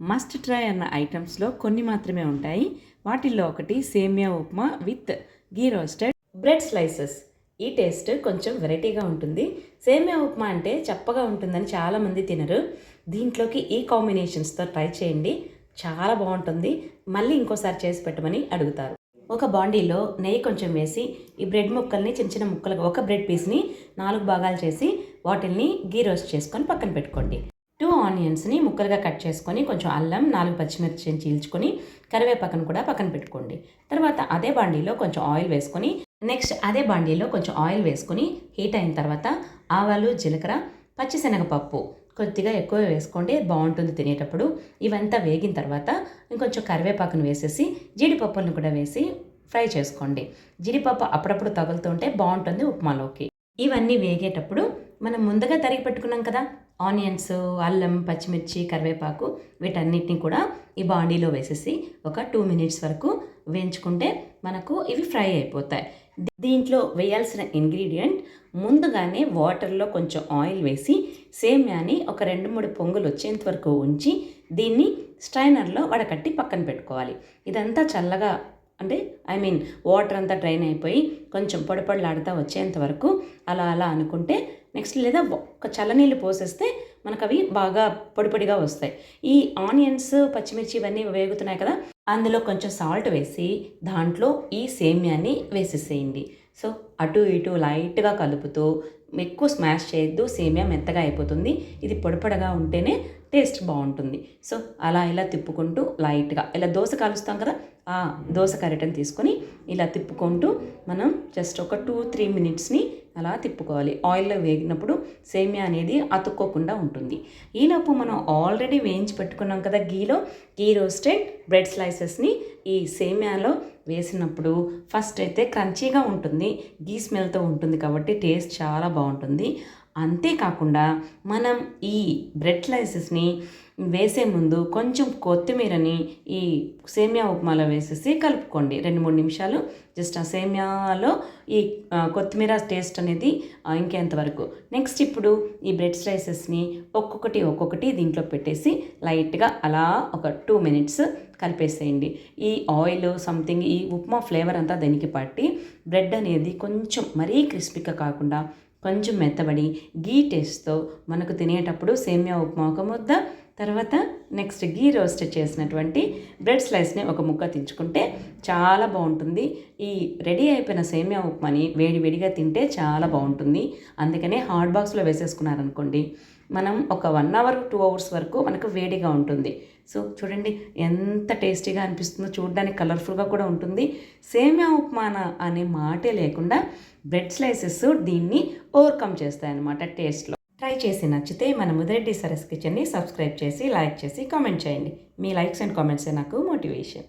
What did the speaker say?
Must try అన్న ఐటమ్స్లో కొన్ని మాత్రమే ఉంటాయి. వాటిల్లో ఒకటి semiya upma with ghee roasted bread slices ఈ టేస్ట్ కొంచెం వెరైటీగా ఉంటుంది. సేమియా ఉప్మా అంటే చప్పగా ఉంటుందని చాలామంది తినరు. దీంట్లోకి ఈ కాంబినేషన్స్తో ట్రై చేయండి. చాలా బాగుంటుంది. మళ్ళీ ఇంకోసారి చేసి పెట్టమని అడుగుతారు. ఒక బాండీలో నెయ్యి కొంచెం వేసి ఈ బ్రెడ్ ముక్కల్ని చిన్న చిన్న ముక్కలుగా ఒక బ్రెడ్ పీస్ని నాలుగు భాగాలు చేసి వాటిల్ని గీ రోస్ట్ చేసుకొని పక్కన పెట్టుకోండి. టూ ఆనియన్స్ని ముక్కలుగా కట్ చేసుకొని కొంచెం అల్లం నాలుగు పచ్చిమిర్చిని చీల్చుకొని కరివేపాకును కూడా పక్కన పెట్టుకోండి. తర్వాత అదే బాండీలో కొంచెం ఆయిల్ వేసుకొని నెక్స్ట్ అదే బాండీలో కొంచెం ఆయిల్ వేసుకొని హీట్ అయిన తర్వాత ఆవాలు జీలకర్ర పచ్చిశనగపప్పు కొద్దిగా ఎక్కువ వేసుకోండి. బాగుంటుంది తినేటప్పుడు. ఇవంతా వేగిన తర్వాత ఇంకొంచెం కరివేపాకును వేసేసి జీడిపప్పులను కూడా వేసి ఫ్రై చేసుకోండి. జీడిపప్పు అప్పుడప్పుడు తగులుతుంటే బాగుంటుంది ఉప్మాలోకి. ఇవన్నీ వేగేటప్పుడు మనం ముందుగా తరిగి పెట్టుకున్నాం కదా ఆనియన్స్ అల్లం పచ్చిమిర్చి కరివేపాకు వీటన్నిటిని కూడా ఈ బాండీలో వేసేసి ఒక టూ మినిట్స్ వరకు వేయించుకుంటే మనకు ఇవి ఫ్రై అయిపోతాయి. దీంట్లో వేయాల్సిన ఇంగ్రీడియంట్ ముందుగానే వాటర్లో కొంచెం ఆయిల్ వేసి సేమ్యాని ఒక రెండు మూడు పొంగులు వచ్చేంత వరకు ఉంచి దీన్ని స్ట్రైనర్లో వడకట్టి పక్కన పెట్టుకోవాలి. ఇదంతా చల్లగా అంటే ఐ మీన్ వాటర్ అంతా డ్రైన్ అయిపోయి కొంచెం పొడి వచ్చేంత వరకు అలా అలా అనుకుంటే నెక్స్ట్ లేదా ఒక చల్లనీళ్ళు పోసేస్తే మనకు అవి బాగా పొడిపొడిగా వస్తాయి. ఈ ఆనియన్స్ పచ్చిమిర్చి ఇవన్నీ వేగుతున్నాయి కదా అందులో కొంచెం సాల్ట్ వేసి దాంట్లో ఈ సేమ్యాన్ని వేసేసేయండి. సో అటు ఇటు లైట్గా కలుపుతూ ఎక్కువ స్మాష్ చేయొద్దు సేమియా మెత్తగా అయిపోతుంది. ఇది పొడిపొడగా ఉంటేనే టేస్ట్ బాగుంటుంది. సో అలా ఇలా తిప్పుకుంటూ లైట్గా ఇలా దోశ కాలుస్తాం కదా ఆ దోశ కరెటని తీసుకొని ఇలా తిప్పుకుంటూ మనం జస్ట్ ఒక టూ త్రీ మినిట్స్ని అలా తిప్పుకోవాలి. ఆయిల్లో వేగినప్పుడు సేమియా అనేది అతుక్కోకుండా ఉంటుంది. ఈలోపు మనం ఆల్రెడీ వేయించి పెట్టుకున్నాం కదా గీలో. గీ రోస్టెడ్ బ్రెడ్ స్లైసెస్ని ఈ సేమియాలో వేసినప్పుడు ఫస్ట్ అయితే క్రంచీగా ఉంటుంది. గీ స్మెల్తో ఉంటుంది కాబట్టి టేస్ట్ చాలా బాగుంటుంది. అంతేకాకుండా మనం ఈ బ్రెడ్ స్లైసెస్ని వేసే ముందు కొంచెం కొత్తిమీరని ఈ సేమియా ఉప్మాలో వేసేసి కలుపుకోండి. రెండు మూడు నిమిషాలు. జస్ట్ ఆ సేమియాలో ఈ కొత్తిమీర టేస్ట్ అనేది ఇంకేంతవరకు నెక్స్ట్ ఇప్పుడు ఈ బ్రెడ్ స్లైసెస్ని ఒక్కొక్కటి ఒక్కొక్కటి దీంట్లో పెట్టేసి లైట్గా అలా ఒక టూ మినిట్స్ కలిపేసేయండి. ఈ ఆయిల్ సంథింగ్ ఈ ఉప్మా ఫ్లేవర్ అంతా దానికి పట్టి బ్రెడ్ అనేది కొంచెం మరీ క్రిస్పీగా కాకుండా కొంచెం మెత్తబడి గీ టేస్ట్తో మనకు తినేటప్పుడు సేమియా ఉప్మా ఒక ముద్ద తర్వాత నెక్స్ట్ గీ రోస్ట్ చేసినటువంటి బ్రెడ్ స్లైస్ని ఒక ముక్క తెచ్చుకుంటే చాలా బాగుంటుంది. ఈ రెడీ అయిపోయిన సేమియా ఉప్మాని వేడివేడిగా తింటే చాలా బాగుంటుంది. అందుకనే హాట్ బాక్స్లో వేసేసుకున్నారనుకోండి మనం ఒక వన్ అవర్ టూ అవర్స్ వరకు మనకు వేడిగా ఉంటుంది. సో చూడండి ఎంత టేస్టీగా అనిపిస్తుందో చూడడానికి కలర్ఫుల్గా కూడా ఉంటుంది. సేమియా ఉప్మాన అనే మాటే లేకుండా బ్రెడ్ స్లైసెస్ దీన్ని ఓవర్కమ్ చేస్తాయన్నమాట టేస్ట్లో. ట్రై చేసి నచ్చితే మన ముదిరెడ్డి సరస్ కిచెన్ని సబ్స్క్రైబ్ చేసి లైక్ చేసి కామెంట్ చేయండి. మీ లైక్స్ అండ్ కామెంట్సే నాకు మోటివేషన్.